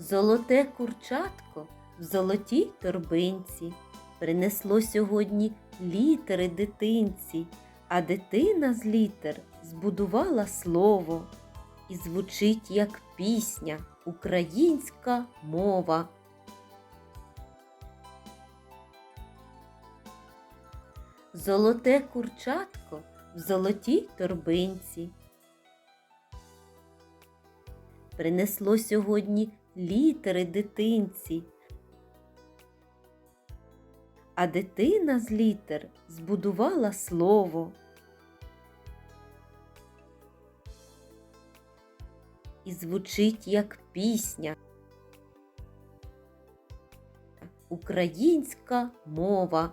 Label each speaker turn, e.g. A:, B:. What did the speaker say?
A: Золоте курчатко в золотій торбинці принесло сьогодні літери дитинці, а дитина з літер збудувала слово і звучить як пісня, українська мова. Золоте курчатко в золотій торбинці. Принесло сьогодні літери дитинці, а дитина з літер збудувала слово. І звучить як пісня. Українська мова.